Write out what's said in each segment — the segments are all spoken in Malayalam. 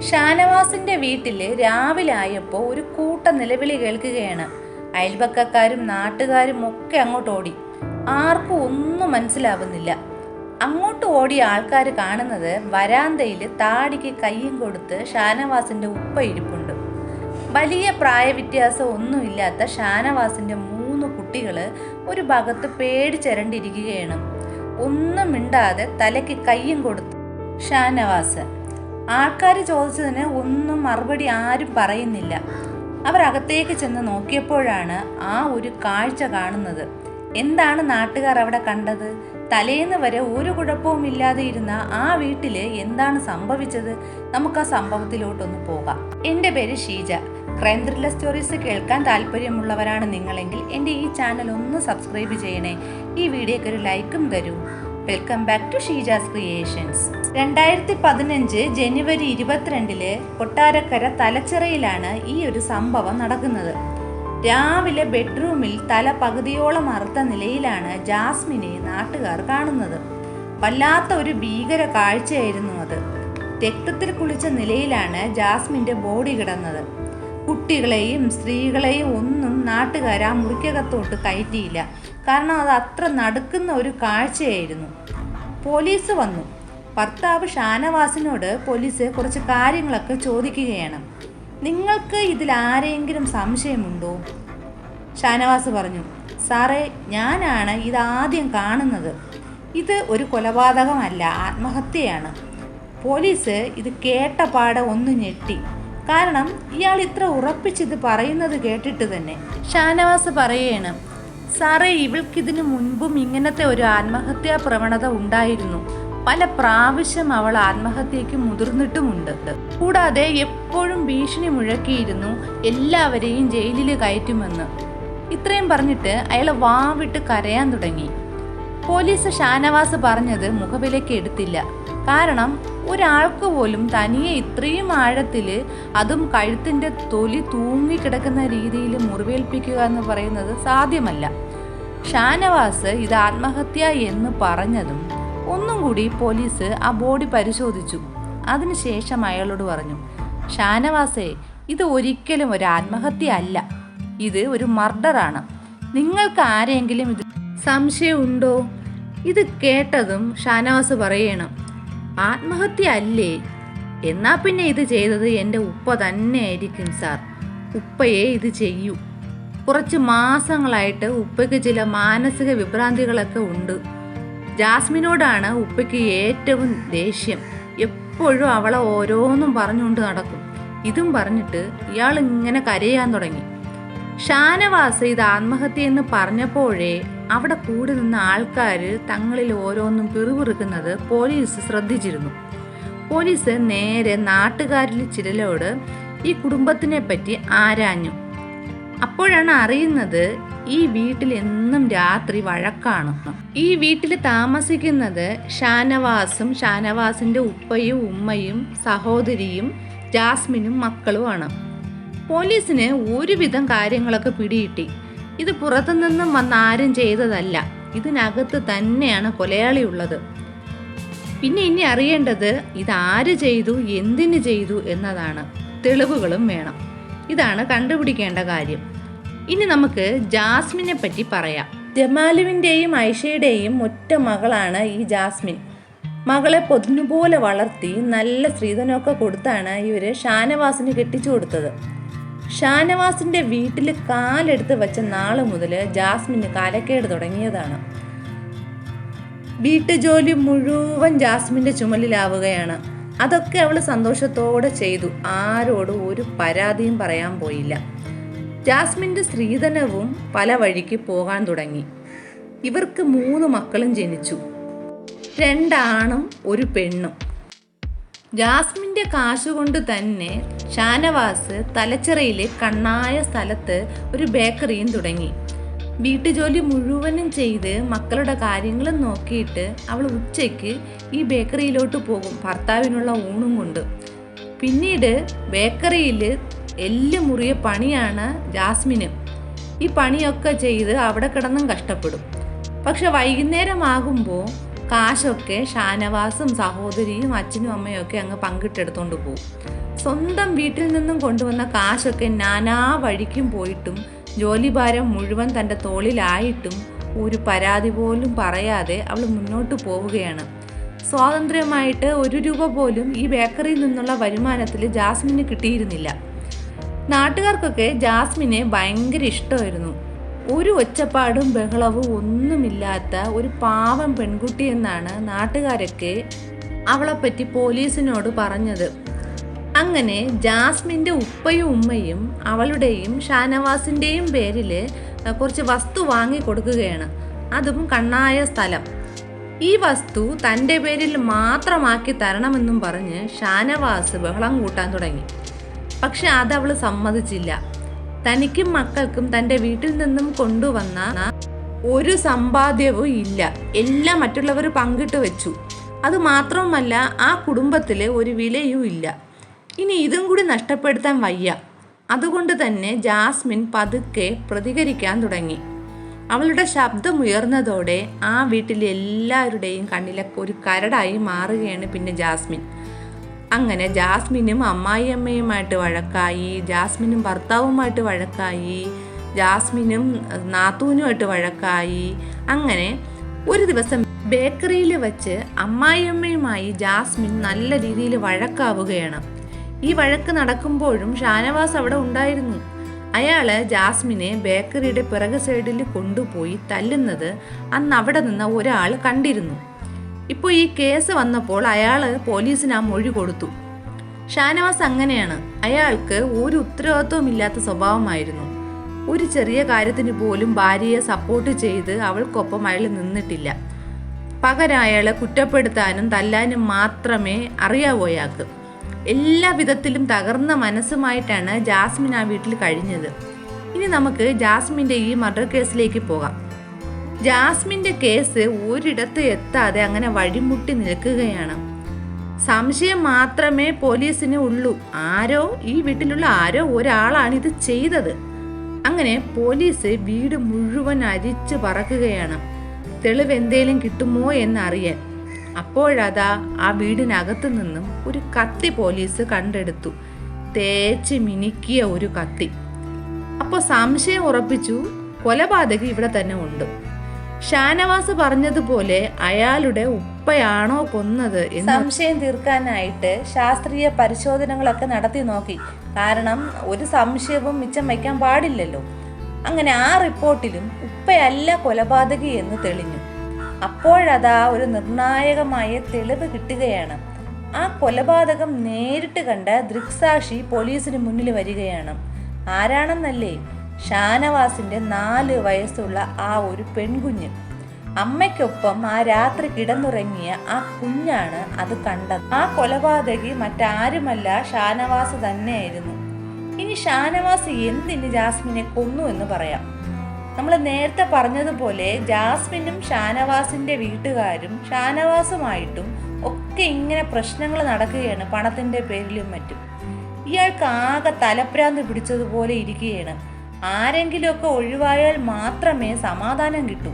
ഷാനവാസിന്റെ വീട്ടിൽ രാവിലെ ആയപ്പോൾ ഒരു കൂട്ട നിലവിളി കേൾക്കുകയാണ്. അയൽപക്കക്കാരും നാട്ടുകാരും ഒക്കെ അങ്ങോട്ട് ഓടി. ആർക്കും ഒന്നും മനസ്സിലാവുന്നില്ല. അങ്ങോട്ട് ഓടിയ ആൾക്കാർ കാണുന്നത് വരാന്തയിൽ താടിക്ക് കയ്യും കൊടുത്ത് ഷാനവാസിന്റെ ഉപ്പ ഇരിപ്പുണ്ട്. വലിയ പ്രായവ്യത്യാസം ഒന്നുമില്ലാത്ത ഷാനവാസിന്റെ മൂന്ന് കുട്ടികൾ ഒരു ഭാഗത്ത് പേടിച്ചരണ്ടിരിക്കുകയാണ്. ഒന്നും മിണ്ടാതെ തലയ്ക്ക് കയ്യും കൊടുത്തു ഷാനവാസ് ആൾക്കാർ ചോദിച്ചതിന് ഒന്നും മറുപടി ആരും പറയുന്നില്ല. അവരകത്തേക്ക് ചെന്ന് നോക്കിയപ്പോഴാണ് ആ ഒരു കാഴ്ച കാണുന്നത്. എന്താണ് നാട്ടുകാർ അവിടെ കണ്ടത്? തലേന്ന് വരെ ഒരു കുഴപ്പവും ഇല്ലാതെ ഇരുന്ന ആ വീട്ടിൽ എന്താണ് സംഭവിച്ചത്? നമുക്ക് ആ സംഭവത്തിലോട്ടൊന്ന് പോകാം. എന്റെ പേര് ഷീജ. ക്രൈം ത്രില്ലർ സ്റ്റോറീസ് കേൾക്കാൻ താല്പര്യമുള്ളവരാണ് നിങ്ങളെങ്കിൽ എന്റെ ഈ ചാനൽ ഒന്ന് സബ്സ്ക്രൈബ് ചെയ്യണേ. ഈ വീഡിയോയ്ക്ക് ഒരു ലൈക്കും തരൂ. Welcome back to Sheeja's creations രണ്ടായിരത്തി പതിനഞ്ച് ജനുവരി ഇരുപത്തിരണ്ടിൽ കൊട്ടാരക്കര തലച്ചിറയിലാണ് ഈ ഒരു സംഭവം നടക്കുന്നത്. രാവിലെ ബെഡ്റൂമിൽ തല പകുതിയോളം അറുത്ത നിലയിലാണ് ജാസ്മിനെ നാട്ടുകാർ കാണുന്നത്. വല്ലാത്ത ഒരു ഭീകര കാഴ്ചയായിരുന്നു അത്. രക്തത്തിൽ കുളിച്ച നിലയിലാണ് ജാസ്മിന്റെ ബോഡി കിടന്നത്. കുട്ടികളെയും സ്ത്രീകളെയും ഒന്നും നാട്ടുകാർ ആ മുറിക്കകത്തോട്ട് കയറ്റിയില്ല. കാരണം അത് അത്ര നടുക്കുന്ന ഒരു കാഴ്ചയായിരുന്നു. പോലീസ് വന്നു. ഭർത്താവ് ഷാനവാസിനോട് പോലീസ് കുറച്ച് കാര്യങ്ങളൊക്കെ ചോദിക്കുകയാണ്. നിങ്ങൾക്ക് ഇതിൽ ആരെങ്കിലും സംശയമുണ്ടോ? ഷാനവാസ് പറഞ്ഞു സാറേ ഞാനാണ് ഇതാദ്യം കാണുന്നത്. ഇത് ഒരു കൊലപാതകമല്ല ആത്മഹത്യയാണ്. പോലീസ് ഇത് കേട്ട പാടെ ഒന്ന് ഞെട്ടി. കാരണം ഇയാൾ ഇത്ര ഉറപ്പിച്ചിത് പറയുന്നത് കേട്ടിട്ട് തന്നെ. ഷാനവാസ് പറയാണ് സാറേ ഇവൾക്കിതിനു മുൻപും ഇങ്ങനത്തെ ഒരു ആത്മഹത്യാ പ്രവണത ഉണ്ടായിരുന്നു. പല പ്രാവശ്യം അവൾ ആത്മഹത്യക്ക് മുതിർന്നിട്ടുമുണ്ട്. കൂടാതെ എപ്പോഴും ഭീഷണി മുഴക്കിയിരുന്നു എല്ലാവരെയും ജയിലിൽ കയറ്റുമെന്ന്. ഇത്രയും പറഞ്ഞിട്ട് അയാൾ വാവിട്ട് കരയാൻ തുടങ്ങി. പോലീസ് ഷാനവാസ് പറഞ്ഞത് മുഖവിലേക്ക് എടുത്തില്ല. കാരണം ഒരാൾക്ക് പോലും തനിയെ ഇത്രയും ആഴത്തിൽ അതും കഴുത്തിന്റെ തൊലി തൂങ്ങിക്കിടക്കുന്ന രീതിയിൽ മുറിവേൽപ്പിക്കുക എന്ന് പറയുന്നത് സാധ്യമല്ല. ഷാനവാസ് ഇത് ആത്മഹത്യ എന്ന് പറഞ്ഞതും ഒന്നും കൂടി പോലീസ് ആ ബോഡി പരിശോധിച്ചു. അതിനുശേഷം അയാളോട് പറഞ്ഞു ഷാനവാസേ ഇത് ഒരിക്കലും ഒരു ആത്മഹത്യ അല്ല. ഇത് ഒരു മർഡറാണ്. നിങ്ങൾക്ക് ആരെങ്കിലും ഇത് സംശയമുണ്ടോ? ഇത് കേട്ടതും ഷാനവാസ് പറയണം. ആത്മഹത്യ അല്ലേ എന്നാ പിന്നെ ഇത് ചെയ്തത് എന്റെ ഉപ്പ തന്നെയായിരിക്കും സാർ. ഉപ്പയെ ഇത് ചെയ്യൂ. കുറച്ച് മാസങ്ങളായിട്ട് ഉപ്പയ്ക്ക് ചില മാനസിക വിഭ്രാന്തികളൊക്കെ ഉണ്ട്. ജാസ്മിനോടാണ് ഉപ്പയ്ക്ക് ഏറ്റവും ദേഷ്യം. എപ്പോഴും അവളെ ഓരോന്നും പറഞ്ഞുകൊണ്ട് നടക്കും. ഇതും പറഞ്ഞിട്ട് ഇയാൾ ഇങ്ങനെ കരയാൻ തുടങ്ങി. ഷാനവാസ് ഇത് ആത്മഹത്യ എന്ന് പറഞ്ഞപ്പോഴേ അവിടെ കൂടി നിന്ന ആൾക്കാർ തങ്ങളിൽ ഓരോന്നും പിറുപിറുക്കുന്നത് പോലീസ് ശ്രദ്ധിച്ചിരുന്നു. പോലീസ് നേരെ നാട്ടുകാരിൽ ചിലരോട് ഈ കുടുംബത്തിനെ പറ്റി ആരാഞ്ഞു. അപ്പോഴാണ് അറിയുന്നത് ഈ വീട്ടിൽ എന്നും രാത്രി വഴക്കാണ് ഈ വീട്ടിൽ താമസിക്കുന്നത് ഷാനവാസും ഷാനവാസിന്റെ ഉപ്പയും ഉമ്മയും സഹോദരിയും ജാസ്മിനും മക്കളുമാണ്. പോലീസിന് ഒരുവിധം കാര്യങ്ങളൊക്കെ പിടികിട്ടി. ഇത് പുറത്തുനിന്നും വന്ന ആരും ചെയ്തതല്ല. ഇതിനകത്ത് തന്നെയാണ് കൊലയാളി ഉള്ളത്. പിന്നെ ഇനി അറിയേണ്ടത് ഇത് ആര് ചെയ്തു എന്തിന് ചെയ്തു എന്നതാണ്. തെളിവുകളും വേണം. ഇതാണ് കണ്ടുപിടിക്കേണ്ട കാര്യം. ഇനി നമുക്ക് ജാസ്മിനെ പറ്റി പറയാം. ജമാലുവിന്റെയും ഐഷയുടെയും ഒറ്റ മകളാണ് ഈ ജാസ്മിൻ. മകളെ പൊതിനുപോലെ വളർത്തി നല്ല സ്ത്രീധനമൊക്കെ കൊടുത്താണ് ഇവർ ഷാനവാസിന് കെട്ടിച്ചു കൊടുത്തത്. ഷാനവാസിന്റെ വീട്ടിൽ കാലെടുത്ത് വെച്ച നാൾ മുതൽ ജാസ്മിന് കാലക്കേട് തുടങ്ങിയതാണ്. വീട്ടുജോലി മുഴുവൻ ജാസ്മിന്റെ ചുമലിലാവുകയാണ്. അതൊക്കെ അവൾ സന്തോഷത്തോടെ ചെയ്തു. ആരോടും ഒരു പരാതിയും പറയാൻ പോയില്ല. ജാസ്മിന്റെ സ്ത്രീധനവും പല വഴിക്ക് പോകാൻ തുടങ്ങി. ഇവർക്ക് മൂന്ന് മക്കളും ജനിച്ചു. രണ്ടാണും ഒരു പെണ്ണും. ജാസ്മിന്റെ കാശുകൊണ്ട് തന്നെ ഷാനവാസ് തലച്ചിറയിലെ കണ്ണായ സ്ഥലത്ത് ഒരു ബേക്കറിയും തുടങ്ങി. വീട്ടുജോലി മുഴുവനും ചെയ്ത് മക്കളുടെ കാര്യങ്ങളും നോക്കിയിട്ട് അവൾ ഉച്ചയ്ക്ക് ഈ ബേക്കറിയിലോട്ട് പോകും ഭർത്താവിനുള്ള ഊണും കൊണ്ട്. പിന്നീട് ബേക്കറിയിൽ എല്ല് മുറിയ പണിയാണ് ജാസ്മിന്. ഈ പണിയൊക്കെ ചെയ്ത് അവിടെ കിടന്നും കഷ്ടപ്പെടും. പക്ഷെ വൈകുന്നേരമാകുമ്പോൾ കാശൊക്കെ ഷാനവാസും സഹോദരിയും അച്ഛനും അമ്മയും ഒക്കെ അങ്ങ് പങ്കിട്ടെടുത്തോണ്ട് പോകും. സ്വന്തം വീട്ടിൽ നിന്നും കൊണ്ടുവന്ന കാശൊക്കെ നാനാ വഴിക്കും പോയിട്ടും ജോലിഭാരം മുഴുവൻ തന്റെ തോളിലായിട്ടും ഒരു പരാതി പോലും പറയാതെ അവൾ മുന്നോട്ട് പോവുകയാണ്. സ്വാതന്ത്ര്യമായിട്ട് ഒരു രൂപ പോലും ഈ ബേക്കറിയിൽ നിന്നുള്ള വരുമാനത്തിൽ ജാസ്മിന് കിട്ടിയിരുന്നില്ല. നാട്ടുകാർക്കൊക്കെ ജാസ്മിനെ ഭയങ്കര ഇഷ്ടമായിരുന്നു. ഒരു ഒച്ചപ്പാടും ബഹളവും ഒന്നുമില്ലാത്ത ഒരു പാവം പെൺകുട്ടി എന്നാണ് നാട്ടുകാരൊക്കെ അവളെപ്പറ്റി പോലീസിനോട് പറഞ്ഞത്. അങ്ങനെ ജാസ്മിന്റെ ഉപ്പയും ഉമ്മയും അവളുടെയും ഷാനവാസിന്റെയും പേരിൽ കുറച്ച് വസ്തു വാങ്ങി കൊടുക്കുകയാണ്. അതും കണ്ണായ സ്ഥലം. ഈ വസ്തു തന്റെ പേരിൽ മാത്രമാക്കി തരണമെന്നും പറഞ്ഞ് ഷാനവാസ് ബഹളം കൂട്ടാൻ തുടങ്ങി. പക്ഷെ അതവൾ സമ്മതിച്ചില്ല. തനിക്കും മക്കൾക്കും തന്റെ വീട്ടിൽ നിന്നും കൊണ്ടുവന്ന ഒരു സമ്പാദ്യവും ഇല്ല. എല്ലാം മറ്റുള്ളവർ പങ്കിട്ട് വെച്ചു. അത് മാത്രമല്ല ആ കുടുംബത്തിൽ ഒരു വിലയും ഇല്ല. ഇനി ഇതും കൂടി നഷ്ടപ്പെടുത്താൻ വയ്യ. അതുകൊണ്ട് തന്നെ ജാസ്മിൻ പതുക്കെ പ്രതികരിക്കാൻ തുടങ്ങി. അവളുടെ ശബ്ദമുയർന്നതോടെ ആ വീട്ടിലെ എല്ലാവരുടെയും കണ്ണിലെ ഒരു കരടായി മാറുകയാണ് പിന്നെ ജാസ്മിൻ. അങ്ങനെ ജാസ്മിനും അമ്മായിയമ്മയുമായിട്ട് വഴക്കായി ജാസ്മിനും ഭർത്താവുമായിട്ട് വഴക്കായി ജാസ്മിനും നാത്തൂനുമായിട്ട് വഴക്കായി. അങ്ങനെ ഒരു ദിവസം ബേക്കറിയിൽ വെച്ച് അമ്മായിയമ്മയുമായി ജാസ്മിൻ നല്ല രീതിയിൽ വഴക്കാവുകയാണ്. ഈ വഴക്ക് നടക്കുമ്പോഴും ഷാനവാസ് അവിടെ ഉണ്ടായിരുന്നു. അയാൾ ജാസ്മിനെ ബേക്കറിയുടെ പിറക് സൈഡിൽ കൊണ്ടുപോയി തല്ലുന്നത് അന്ന് അവിടെ നിന്ന് ഒരാൾ കണ്ടിരുന്നു. ഇപ്പോൾ ഈ കേസ് വന്നപ്പോൾ അയാൾ പോലീസിന് ആ മൊഴി കൊടുത്തു. ഷാനവാസ് അങ്ങനെയാണ്. അയാൾക്ക് ഒരു ഉത്തരവാദിത്വമില്ലാത്ത സ്വഭാവമായിരുന്നു. ഒരു ചെറിയ കാര്യത്തിന് പോലും ഭാര്യയെ സപ്പോർട്ട് ചെയ്ത് അവൾക്കൊപ്പം അയാൾ നിന്നിട്ടില്ല. പകരം അയാളെ കുറ്റപ്പെടുത്താനും തല്ലാനും മാത്രമേ അറിയാവൂ എല്ലാ വിധത്തിലും തകർന്ന മനസ്സുമായിട്ടാണ് ജാസ്മിൻ ആ വീട്ടിൽ കഴിഞ്ഞത്. ഇനി നമുക്ക് ജാസ്മിന്റെ ഈ മർഡർ കേസിലേക്ക് പോകാം. ജാസ്മിന്റെ കേസ് ഒരിടത്ത് എത്താതെ അങ്ങനെ വഴിമുട്ടി നിൽക്കുകയാണ്. സംശയം മാത്രമേ പോലീസിന് ഉള്ളൂ. ആരോ ഈ വീട്ടിലുള്ള ആരോ ഒരാളാണ് ഇത് ചെയ്തത്. അങ്ങനെ പോലീസ് വീട് മുഴുവൻ അരിച്ചു പറക്കുകയാണ്. തെളിവ് എന്തേലും കിട്ടുമോ എന്നറിയാൻ. അപ്പോഴതാ ആ വീടിനകത്തു നിന്നും ഒരു കത്തി പോലീസ് കണ്ടെടുത്തു. തേച്ച് മിനുക്കിയ ഒരു കത്തി. അപ്പോൾ സംശയം ഉറപ്പിച്ചു കൊലപാതകി ഇവിടെ തന്നെ ഉണ്ട്. ഷാനവാസ് പറഞ്ഞതുപോലെ അയാളുടെ ഉപ്പയാണോ കൊന്നത് സംശയം തീർക്കാനായിട്ട് ശാസ്ത്രീയ പരിശോധനകളൊക്കെ നടത്തി നോക്കി. കാരണം ഒരു സംശയവും മിച്ചം വയ്ക്കാൻ പാടില്ലല്ലോ. അങ്ങനെ ആ റിപ്പോർട്ടിലും ഉപ്പയല്ല കൊലപാതകി എന്ന് തെളിഞ്ഞു. അപ്പോഴതാ ഒരു നിർണായകമായ തെളിവ് കിട്ടുകയാണ്. ആ കൊലപാതകം നേരിട്ട് കണ്ട ദൃക്സാക്ഷി പോലീസിന് മുന്നിൽ വരികയാണ്. ആരാണെന്നല്ലേ? ഷാനവാസിന്റെ നാല് വയസ്സുള്ള ആ ഒരു പെൺകുഞ്ഞ്. അമ്മയ്ക്കൊപ്പം ആ രാത്രി കിടന്നുറങ്ങിയ ആ കുഞ്ഞാണ് അത് കണ്ടത്. ആ കൊലപാതകി മറ്റാരുമല്ല ഷാനവാസ് തന്നെയായിരുന്നു. ഇനി ഷാനവാസ് എന്തിന് ജാസ്മിനെ കൊന്നു എന്ന് പറയാം? നമ്മൾ നേരത്തെ പറഞ്ഞതുപോലെ ജാസ്മിനും ഷാനവാസിന്റെ വീട്ടുകാരും ഷാനവാസുമായിട്ടും ഒക്കെ ഇങ്ങനെ പ്രശ്നങ്ങൾ നടക്കുകയാണ് പണത്തിന്റെ പേരിലും മറ്റും. ഇയാൾക്ക് ആകെ തലപ്രാന്ത് പിടിച്ചതുപോലെ ഇരിക്കുകയാണ്. ആരെങ്കിലുമൊക്കെ ഒഴിവായാൽ മാത്രമേ സമാധാനം കിട്ടൂ.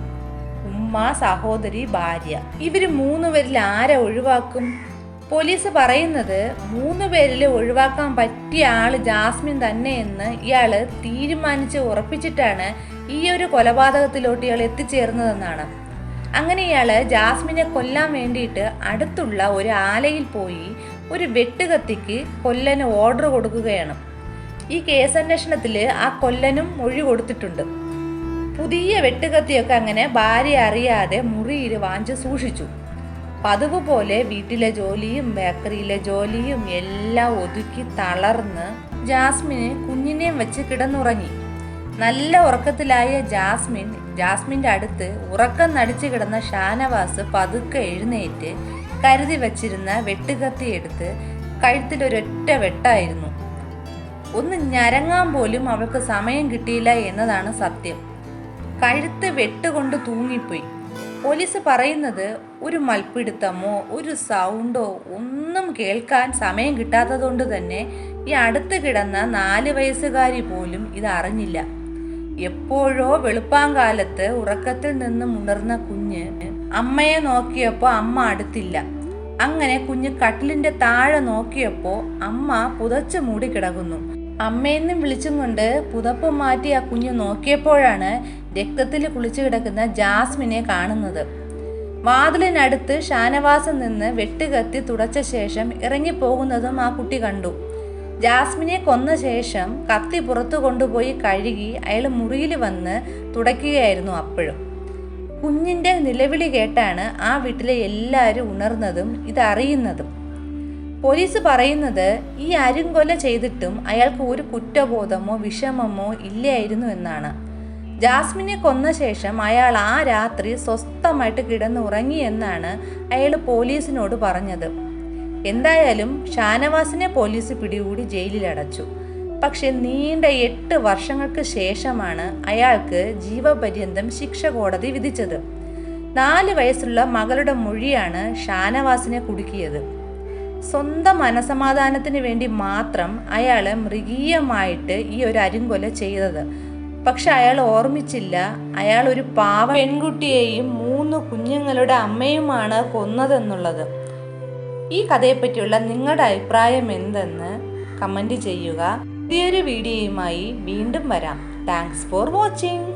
ഉമ്മ സഹോദരി ഭാര്യ. ഇവർ മൂന്ന് പേരിൽ ആരെ ഒഴിവാക്കും? പോലീസ് പറയുന്നത് മൂന്ന് പേരിൽ ഒഴിവാക്കാൻ പറ്റിയ ആൾ ജാസ്മിൻ തന്നെയെന്ന് ഇയാൾ തീരുമാനിച്ച് ഉറപ്പിച്ചിട്ടാണ് ഈ ഒരു കൊലപാതകത്തിലോട്ട് ഇയാൾ എത്തിച്ചേർന്നതെന്നാണ്. അങ്ങനെ ഇയാൾ ജാസ്മിനെ കൊല്ലാൻ വേണ്ടിയിട്ട് അടുത്തുള്ള ഒരു ആലയിൽ പോയി ഒരു വെട്ടുകത്തിക്ക് കൊല്ലന് ഓർഡർ കൊടുക്കുകയാണ്. ഈ കേസന്വേഷണത്തിൽ ആ കൊല്ലനും മൊഴി കൊടുത്തിട്ടുണ്ട്. പുതിയ വെട്ടുകത്തിയൊക്കെ അങ്ങനെ ഭാര്യ അറിയാതെ മുറിയിൽ വാങ്ങിച്ച് സൂക്ഷിച്ചു. പതിവ് പോലെ വീട്ടിലെ ജോലിയും ബേക്കറിയിലെ ജോലിയും എല്ലാം ഒതുക്കി തളർന്ന് ജാസ്മിന് കുഞ്ഞിനെയും വെച്ച് കിടന്നുറങ്ങി. നല്ല ഉറക്കത്തിലായ ജാസ്മിൻ ജാസ്മിന്റെ അടുത്ത് ഉറക്കം നടിച്ചു കിടന്ന ഷാനവാസ് പതുക്കെ എഴുന്നേറ്റ് കരുതി വച്ചിരുന്ന വെട്ടുകത്തി എടുത്ത് കഴുത്തിലൊരൊറ്റ വെട്ടായിരുന്നു. ഒന്ന് ഞരങ്ങാൻ പോലും അവൾക്ക് സമയം കിട്ടിയില്ല എന്നതാണ് സത്യം. കഴുത്ത് വെട്ടുകൊണ്ട് തൂങ്ങിപ്പോയി. പോലീസ് പറയുന്നത് ഒരു മൽപ്പിടുത്തമോ ഒരു സൗണ്ടോ ഒന്നും കേൾക്കാൻ സമയം കിട്ടാത്തതുകൊണ്ട് തന്നെ ഈ അടുത്ത് കിടന്ന നാല് വയസ്സുകാരി പോലും ഇത് അറിഞ്ഞില്ല. എപ്പോഴോ വെളുപ്പാങ്കാലത്ത് ഉറക്കത്തിൽ നിന്നും ഉണർന്ന കുഞ്ഞ് അമ്മയെ നോക്കിയപ്പോൾ അമ്മ അടുത്തില്ല. അങ്ങനെ കുഞ്ഞ് കട്ടിലിന്റെ താഴെ നോക്കിയപ്പോൾ അമ്മ പുതച്ചു മൂടി കിടക്കുന്നു. അമ്മയെന്നും വിളിച്ചും കൊണ്ട് പുതപ്പ് മാറ്റി ആ കുഞ്ഞ് നോക്കിയപ്പോഴാണ് രക്തത്തിൽ കുളിച്ചു കിടക്കുന്ന ജാസ്മിനെ കാണുന്നത്. വാതിലിനടുത്ത് ഷാനവാസം നിന്ന് വെട്ടുകത്തി തുടച്ച ശേഷം ഇറങ്ങിപ്പോകുന്നതും ആ കുട്ടി കണ്ടു. ജാസ്മിനെ കൊന്ന ശേഷം കത്തി പുറത്തു കൊണ്ടുപോയി കഴുകി അയാൾ മുറിയിൽ വന്ന് തുടയ്ക്കുകയായിരുന്നു അപ്പോഴും. കുഞ്ഞിന്റെ നിലവിളി കേട്ടാണ് ആ വീട്ടിലെ എല്ലാവരും ഉണർന്നതും ഇതറിയുന്നതും. പോലീസ് പറയുന്നത് ഈ അരുങ്കൊല ചെയ്തിട്ടും അയാൾക്ക് ഒരു കുറ്റബോധമോ വിഷമമോ ഇല്ലായിരുന്നു എന്നാണ്. ജാസ്മിനെ കൊന്ന ശേഷം അയാൾ ആ രാത്രി സ്വസ്ഥമായിട്ട് കിടന്നുറങ്ങി എന്നാണ് അയാൾ പോലീസിനോട് പറഞ്ഞത്. എന്തായാലും ഷാനവാസിനെ പോലീസ് പിടികൂടി ജയിലിൽ അടച്ചു. പക്ഷെ നീണ്ട എട്ട് വർഷങ്ങൾക്ക് ശേഷമാണ് അയാൾക്ക് ജീവപര്യന്തം ശിക്ഷ കോടതി വിധിച്ചത്. നാല് വയസ്സുള്ള മകളുടെ മൊഴിയാണ് ഷാനവാസിനെ കുടുക്കിയത്. സ്വന്തം മനസമാധാനത്തിന് വേണ്ടി മാത്രം അയാൾ മൃഗീയമായിട്ട് ഈ ഒരു അരുങ്കൊല ചെയ്തത്. പക്ഷെ അയാൾ ഓർമ്മിച്ചില്ല അയാൾ ഒരു പാവ പെൺകുട്ടിയെയും മൂന്ന് കുഞ്ഞുങ്ങളുടെ അമ്മയുമാണ് കൊന്നതെന്നുള്ളത്. ഈ കഥയെപ്പറ്റിയുള്ള നിങ്ങളുടെ അഭിപ്രായം എന്തെന്ന് കമന്റ് ചെയ്യുക. പുതിയൊരു വീഡിയോയുമായി വീണ്ടും വരാം. Thanks for watching